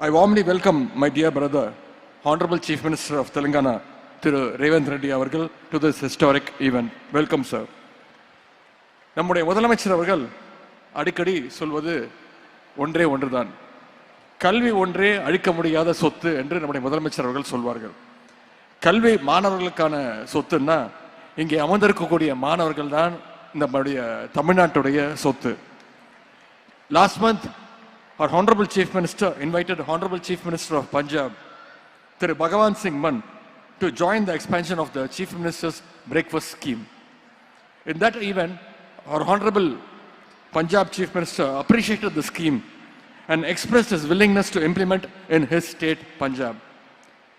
I warmly welcome my dear brother, Honorable Chief Minister of Telangana, Thiru Revant Reddy அவர்கள் to this historic event. Welcome, sir. நம்முடைய முதலமைச்சர் அவர்கள் அடிக்கடி சொல்வது ஒன்றே ஒன்றுதான் கல்வி ஒன்றே அழிக்க முடியாத சொத்து என்று நம்முடைய முதலமைச்சர் அவர்கள் சொல்வார்கள் கல்வி மாணவர்களுக்கான சொத்துன்னா இங்கே அமர்ந்திருக்கக்கூடிய மாணவர்கள் தான் நம்முடைய தமிழ்நாட்டுடைய சொத்து last month our Honorable Chief Minister invited Honorable Chief Minister of Punjab, Through Bhagavan Singh Man, to join the expansion of the Chief Minister's breakfast scheme. In that event, our Honorable Punjab Chief Minister appreciated the scheme and expressed his willingness to implement in his state, Punjab.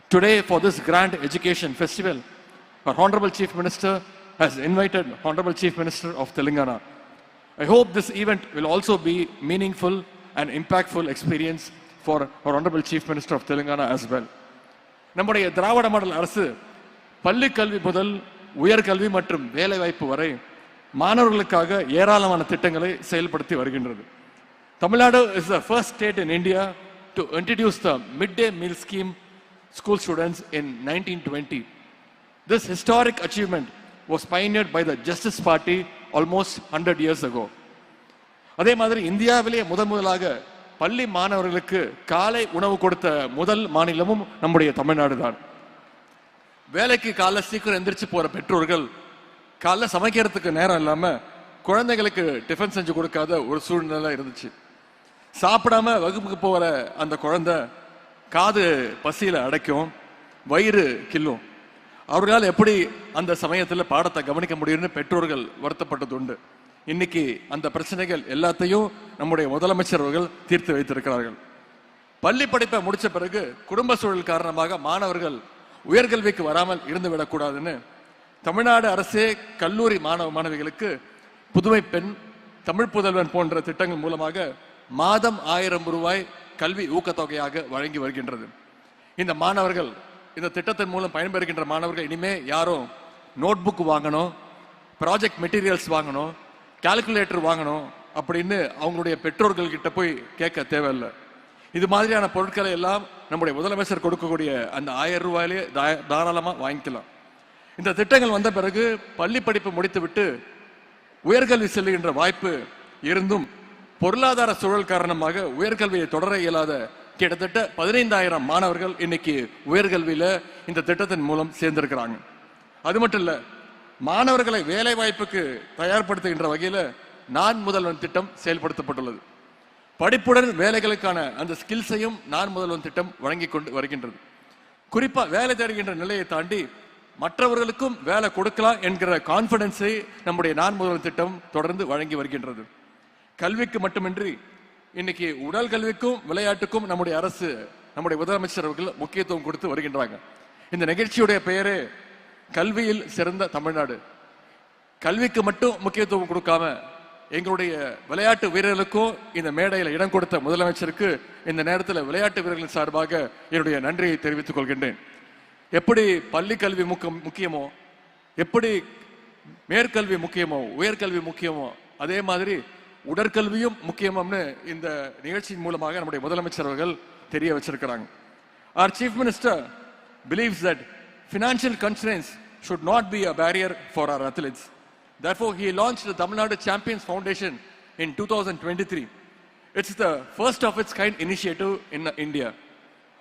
Today, for this grand education festival, our Honorable Chief Minister has invited Honorable Chief Minister of Telangana. I hope this event will also be meaningful an impactful experience for our Honorable Chief Minister of Telangana as well. நம்முடைய திராவிட model அரசு பள்ளி கல்வி முதல் உயர்கல்வி மற்றும் வேலைவாய்ப்பு வரை மாணவர்களுக்காக ஏராளமான திட்டங்களை செயல்படுத்தி வருகின்றது. Tamil Nadu is the first state in India to introduce the mid day meal scheme school students in nineteen twenty this historic achievement was pioneered by the justice party almost hundred years ago அதே மாதிரி இந்தியாவிலேயே முதன் முதலாக பள்ளி மாணவர்களுக்கு காலை உணவு கொடுத்த முதல் மாநிலமும் நம்முடைய தமிழ்நாடு தான் வேலைக்கு காலைல சீக்கிரம் எந்திரிச்சு போற பெற்றோர்கள் காலைல சமைக்கிறதுக்கு நேரம் இல்லாம குழந்தைகளுக்கு டிஃபன் செஞ்சு கொடுக்காத ஒரு சூழ்நிலை இருந்துச்சு. சாப்பிடாம வகுப்புக்கு போற அந்த குழந்தை காது பசியில அடைக்கும் வயிறு கில்லும் அவர்களால் எப்படி அந்த சமயத்தில் பாடத்தை கவனிக்க முடியும்னு பெற்றோர்கள் வருத்தப்பட்டது உண்டு இன்னைக்கு அந்த பிரச்சனைகள் எல்லாத்தையும் நம்முடைய முதலமைச்சர் அவர்கள் தீர்த்து வைத்திருக்கிறார்கள். பள்ளி படிப்பை முடிச்ச பிறகு குடும்ப சூழல் காரணமாக மாணவர்கள் உயர்கல்விக்கு வராமல் இருந்து விடக்கூடாதுன்னு தமிழ்நாடு அரசே கல்லூரி மாணவ மாணவிகளுக்கு புதுமை பெண் தமிழ் புதல்வன் போன்ற திட்டங்கள் மூலமாக மாதம் ஆயிரம் ரூபாய் கல்வி ஊக்கத்தொகையாக வழங்கி வருகின்றது. இந்த மாணவர்கள் இந்த திட்டத்தின் மூலம் பயன்பெறுகின்ற மாணவர்கள் இனிமே யாரும் நோட் புக் வாங்கணும் ப்ராஜெக்ட் மெட்டீரியல்ஸ் வாங்கணும் கால்குலேட்டர் வாங்கணும் அப்படின்னு அவங்களுடைய பெற்றோர்கள் கிட்ட போய் கேட்க தேவையில்லை. இது மாதிரியான பொருட்களை எல்லாம் நம்முடைய முதலமைச்சர் கொடுக்கக்கூடிய அந்த ஆயிரம் ரூபாயிலே தா- வாங்கிக்கலாம். இந்த திட்டங்கள் வந்த பிறகு பள்ளி படிப்பு முடித்துவிட்டு உயர்கல்வி செல்லுகின்ற வாய்ப்பு இருந்தும் பொருளாதார சூழல் காரணமாக உயர்கல்வியை தொடர இயலாத கிட்டத்தட்ட பதினைந்தாயிரம் மாணவர்கள் இன்னைக்கு உயர்கல்வியில இந்த திட்டத்தின் மூலம் சேர்ந்திருக்கிறாங்க. அது மட்டும் இல்லை மாணவர்களை வேலை வாய்ப்புக்கு தயார்படுத்துகின்ற வகையில் நான் முதல்வன் திட்டம் செயல்படுத்தப்பட்டுள்ளது. படிப்புடன் வேலைகளுக்கான அந்த ஸ்கில்ஸையும் நான் முதல்வன் திட்டம் வழங்கி கொண்டு வருகின்றது. குறிப்பா வேலை தேடுகின்ற நிலையை தாண்டி மற்றவர்களுக்கும் வேலை கொடுக்கலாம் என்கிற கான்பிடன்ஸை நம்முடைய நான் முதல்வன் திட்டம் தொடர்ந்து வழங்கி வருகின்றது. கல்விக்கு மட்டுமின்றி இன்னைக்கு உடல் கல்விக்கும் விளையாட்டுக்கும் நம்முடைய அரசு நம்முடைய முதலமைச்சர் அவர்கள் முக்கியத்துவம் கொடுத்து வருகின்றாங்க. இந்த நிகழ்ச்சியுடைய பெயரே கல்வியில் சிறந்த தமிழ்நாடு. கல்விக்கு மட்டும் முக்கியத்துவம் கொடுக்காம எங்களுடைய விளையாட்டு வீரர்களுக்கும் இந்த மேடையில் இடம் கொடுத்த முதலமைச்சருக்கு இந்த நேரத்தில் விளையாட்டு வீரர்களின் சார்பாக என்னுடைய நன்றியை தெரிவித்துக் கொள்கின்றேன். எப்படி பள்ளி கல்வி முக்கம் முக்கியமோ எப்படி மேற்கல்வி முக்கியமோ உயர்கல்வி முக்கியமோ அதே மாதிரி உடற்கல்வியும் முக்கியம்னு இந்த நிகழ்ச்சியின் மூலமாக நம்முடைய முதலமைச்சர் அவர்கள் தெரிய வச்சிருக்கிறாங்க. Our chief minister believes that financial constraints should not be a barrier for our athletes. Therefore, he launched the Tamil Nadu Champions Foundation in 2023. It's the first of its kind initiative in India.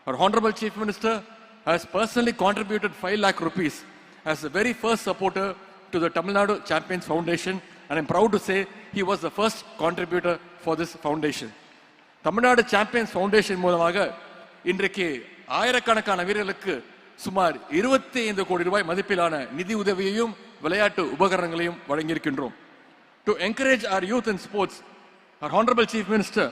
Our Honorable Chief Minister has personally contributed 5 lakh rupees as the very first supporter to the Tamil Nadu Champions Foundation, and I'm proud to say he was the first contributor for this foundation. Tamil Nadu champions foundation மூலமாக இன்றைக்கு ஆயிரக்கணக்கான வீரர்களுக்கு சுமார் இருபத்தி ஐந்து கோடி ரூபாய் மதிப்பிலான நிதி உதவியையும் விளையாட்டு உபகரணங்களையும் வழங்கியிருக்கின்றோம் to encourage our youth in sports our honorable chief minister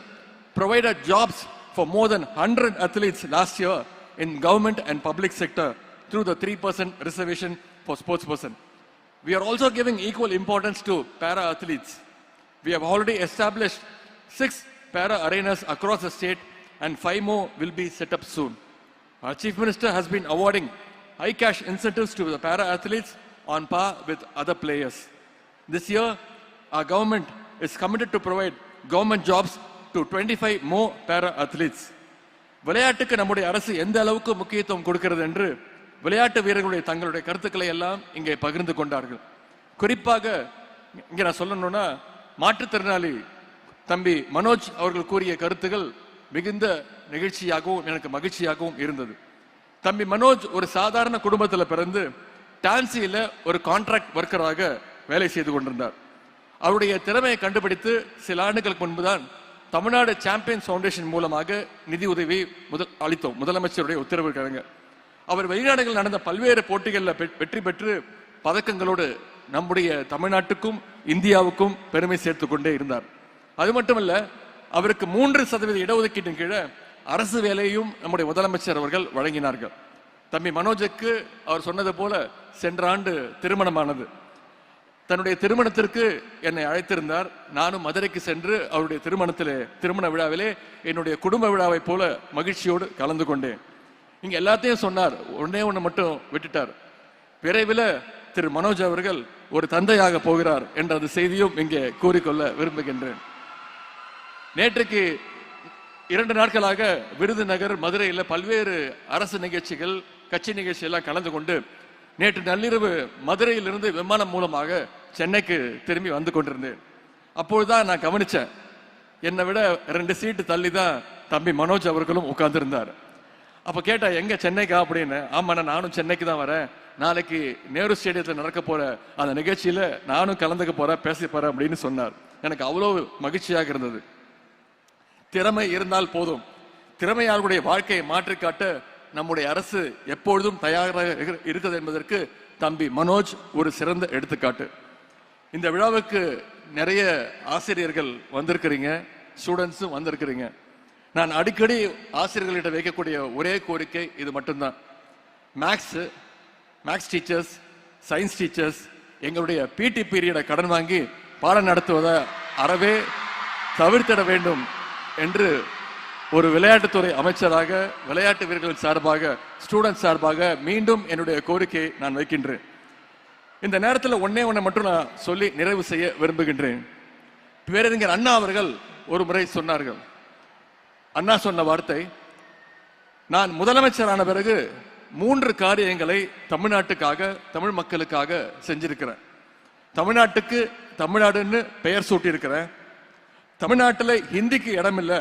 provided jobs for more than 100 athletes last year in government and public sector through the 3% reservation for sports person we are also giving equal importance to para athletes we have already established six para arenas across the state and five more will be set up soon our chief minister has been awarding high cash incentives to the para athletes on par with other players this year, our government is committed to provide government jobs to 25 more para athletes. விளையாட்டுக்கு நம்முடைய அரசு எந்த அளவுக்கு முக்கியத்துவம் கொடுக்கிறது என்று விளையாட்டு வீரர்களுடைய தங்களுடைய கருத்துக்களை எல்லாம் இங்கே பகிர்ந்து கொண்டார்கள் குறிப்பாக இங்கே நான் சொல்லணும்னா மாற்றுத்திறனாளி தம்பி மனோஜ் அவர்கள் கூறிய கருத்துகள் மிகுந்த நிகழ்ச்சியாகவும் எனக்கு மகிழ்ச்சியாகவும் இருந்தது. தம்பி மனோஜ் ஒரு சாதாரண குடும்பத்தில் பிறந்து டான்சியில் ஒரு கான்ட்ராக்ட் ஒர்க்கராக வேலை செய்து கொண்டிருந்தார். அவருடைய திறமையை கண்டுபிடித்து சில ஆண்டுகளுக்கு முன்புதான் தமிழ்நாடு சாம்பியன்ஸ் ஃபவுண்டேஷன் மூலமாக நிதி உதவி முதல் அளித்தோம். முதலமைச்சருடைய உத்தரவு கிழங்க அவர் வெளிநாடுகள் நடந்த பல்வேறு போட்டிகளில் வெற்றி பெற்று பதக்கங்களோடு நம்முடைய தமிழ்நாட்டுக்கும் இந்தியாவுக்கும் பெருமை சேர்த்து கொண்டே இருந்தார். அது மட்டுமல்ல அவருக்கு மூன்று சதவீத இடஒதுக்கீட்டின் கீழே அரசு வேலையும் நம்முடைய முதலமைச்சர் அவர்கள் வழங்கினார்கள். தம்பி மனோஜுக்கு அவர் சொன்னது போல சென்ற ஆண்டு திருமணமானது. தன்னுடைய திருமணத்திற்கு என்னை அழைத்திருந்தார். நானும் மதுரைக்கு சென்று அவருடைய திருமணத்திலே திருமண விழாவிலே என்னுடைய குடும்ப விழாவை போல மகிழ்ச்சியோடு கலந்து கொண்டேன். இங்க எல்லாத்தையும் சொன்னார். ஒன்னே ஒன்று மட்டும் விட்டுட்டார். விரைவில் திரு மனோஜ் அவர்கள் ஒரு தந்தையாக போகிறார் என்ற அந்த செய்தியும் இங்கே கூறிக்கொள்ள விரும்புகின்றேன். நேற்றுக்கு இரண்டு நாட்களாக விருதுநகர் மதுரையில் பல்வேறு அரசு நிகழ்ச்சிகள் கட்சி நிகழ்ச்சிகள்லாம் கலந்து கொண்டு நேற்று நள்ளிரவு மதுரையிலிருந்து விமானம் மூலமாக சென்னைக்கு திரும்பி வந்து கொண்டிருந்தேன். அப்பொழுதுதான் நான் கவனித்தேன் என்னை விட ரெண்டு சீட்டு தள்ளி தான் தம்பி மனோஜ் அவர்களும் உட்கார்ந்துருந்தார். அப்போ கேட்டால் எங்கே சென்னைக்கா? அப்படின்னு. ஆமாண்ணா நானும் சென்னைக்கு தான் வரேன். நாளைக்கு நேரு ஸ்டேடியத்தில் நடக்க போகிற அந்த நிகழ்ச்சியில் நானும் கலந்துக்க போகிறேன் பேச போகிறேன் அப்படின்னு சொன்னார். எனக்கு அவ்வளோ மகிழ்ச்சியாக இருந்தது. திறமை இருந்தால் போதும். திறமையாளர்களுடைய வாழ்க்கையை மாற்றிக்காட்ட நம்முடைய அரசு எப்பொழுதும் தயாராக இரு- இருக்குது என்பதற்கு தம்பி மனோஜ் ஒரு சிறந்த எடுத்துக்காட்டு. இந்த விழாவுக்கு நிறைய ஆசிரியர்கள் வந்திருக்கிறீங்க ஸ்டூடெண்ட்ஸும் வந்திருக்கிறீங்க. நான் அடிக்கடி ஆசிரியர்களிடம் வைக்கக்கூடிய ஒரே கோரிக்கை இது மட்டும்தான். Maths maths teachers science teachers எங்களுடைய பிடி பீரியடை கடன் வாங்கி பாடம் நடத்துவதை அறவே தவிர்த்திட வேண்டும் என்று ஒரு விளையாட்டுத்துறை அமைச்சராக விளையாட்டு வீரர்கள் சார்பாக ஸ்டூடெண்ட் சார்பாக மீண்டும் என்னுடைய கோரிக்கையை நான் வைக்கின்றேன். இந்த நேரத்தில் ஒன்னே ஒன்றை மட்டும் நான் சொல்லி நிறைவு செய்ய விரும்புகின்றேன். பேரறிஞர் அண்ணா அவர்கள் ஒரு முறை சொன்னார்கள். அண்ணா சொன்ன வார்த்தை நான் முதலமைச்சரான பிறகு மூன்று காரியங்களை தமிழ்நாட்டுக்காக தமிழ் மக்களுக்காக செஞ்சிருக்கிறேன். தமிழ்நாட்டுக்கு தமிழ்நாடுன்னு பெயர் சூட்டியிருக்கிறேன். தமிழ்நாட்டில் ஹிந்திக்கு இடம் இல்லை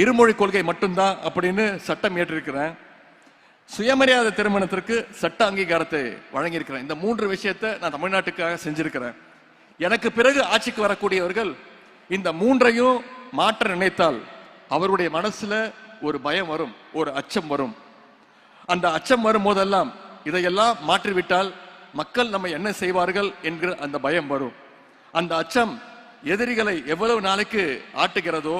இருமொழி கொள்கை மட்டும்தான் அப்படின்னு சட்டம் ஏற்றிருக்கிறேன் சுயமரியாதை திருமணத்திற்கு சட்ட அங்கீகாரத்தை வழங்கியிருக்கிறேன். இந்த மூன்று விஷயத்தை நான் தமிழ்நாட்டுக்காக செஞ்சிருக்கிறேன். எனக்கு பிறகு ஆட்சிக்கு வரக்கூடியவர்கள் இந்த மூன்றையும் மாற்ற நினைத்தால் அவருடைய மனசுல ஒரு பயம் வரும் ஒரு அச்சம் வரும். அந்த அச்சம் வரும் போதெல்லாம் இதையெல்லாம் மாற்றிவிட்டால் மக்கள் நம்ம என்ன செய்வார்கள் என்கிற அந்த பயம் வரும். அந்த அச்சம் எதிரிகளை எவ்வளவு நாளைக்கு ஆட்டுகிறதோ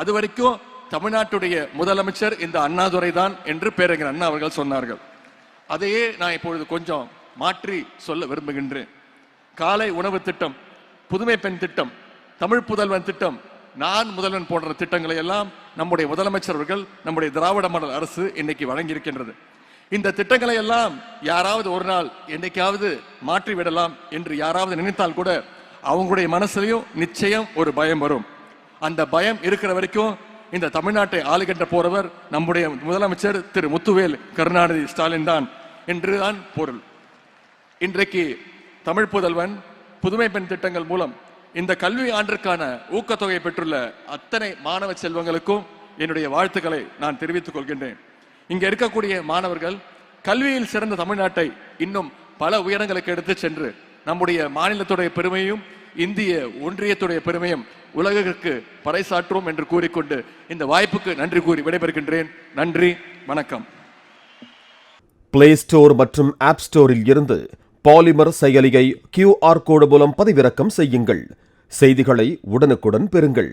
அது வரைக்கும் தமிழ்நாட்டுடைய முதலமைச்சர் இந்த அண்ணாதுரை தான் என்று பேரறிஞர் அண்ணா அவர்கள் சொன்னார்கள். அதையே நான் இப்பொழுது கொஞ்சம் மாற்றி சொல்ல விரும்புகின்றேன். காலை உணவு திட்டம் புதுமை பெண் திட்டம் தமிழ் புதல்வன் திட்டம் நான் முதல்வன் போன்ற திட்டங்களை எல்லாம் நம்முடைய முதலமைச்சர் அவர்கள் நம்முடைய திராவிட மாடல் அரசு இன்னைக்கு வழங்கியிருக்கின்றது. இந்த திட்டங்களை எல்லாம் யாராவது ஒரு நாள் என்னைக்காவது மாற்றி விடலாம் என்று யாராவது நினைத்தால் கூட அவங்களுடைய மனசுலையும் நிச்சயம் ஒரு பயம் வரும். அந்த பயம் இருக்கிற வரைக்கும் இந்த தமிழ்நாட்டை ஆளுகின்ற போறவர் நம்முடைய முதலமைச்சர் திரு முத்துவேல் கருணாநிதி ஸ்டாலின் தான் என்றுதான் பொருள். இன்றைக்கு தமிழ் புதல்வன் புதுமை பெண் திட்டங்கள் மூலம் இந்த கல்வி ஆண்டிற்கான ஊக்கத்தொகை பெற்றுள்ள அத்தனை மாணவ செல்வங்களுக்கும் என்னுடைய வாழ்த்துக்களை நான் தெரிவித்துக் கொள்கின்றேன். இங்கே இருக்கக்கூடிய மாணவர்கள் கல்வியில் சிறந்த தமிழ்நாட்டை இன்னும் பல உயரங்களுக்கு எடுத்து சென்று நம்முடைய மாநிலத்துடைய பெருமையும் இந்திய ஒன்றியத்துடைய பெருமையும் உலகிற்கு பறைசாற்றுவோம் என்று கூறிக்கொண்டு இந்த வாய்ப்புக்கு நன்றி கூறி விடைபெறுகின்றேன். நன்றி வணக்கம். பிளே ஸ்டோர் மற்றும் ஆப் ஸ்டோரில் இருந்து பாலிமர் செயலியை கியூஆர் கோடு மூலம் பதிவிறக்கம் செய்யுங்கள். செய்திகளை உடனுக்குடன் பெறுங்கள்.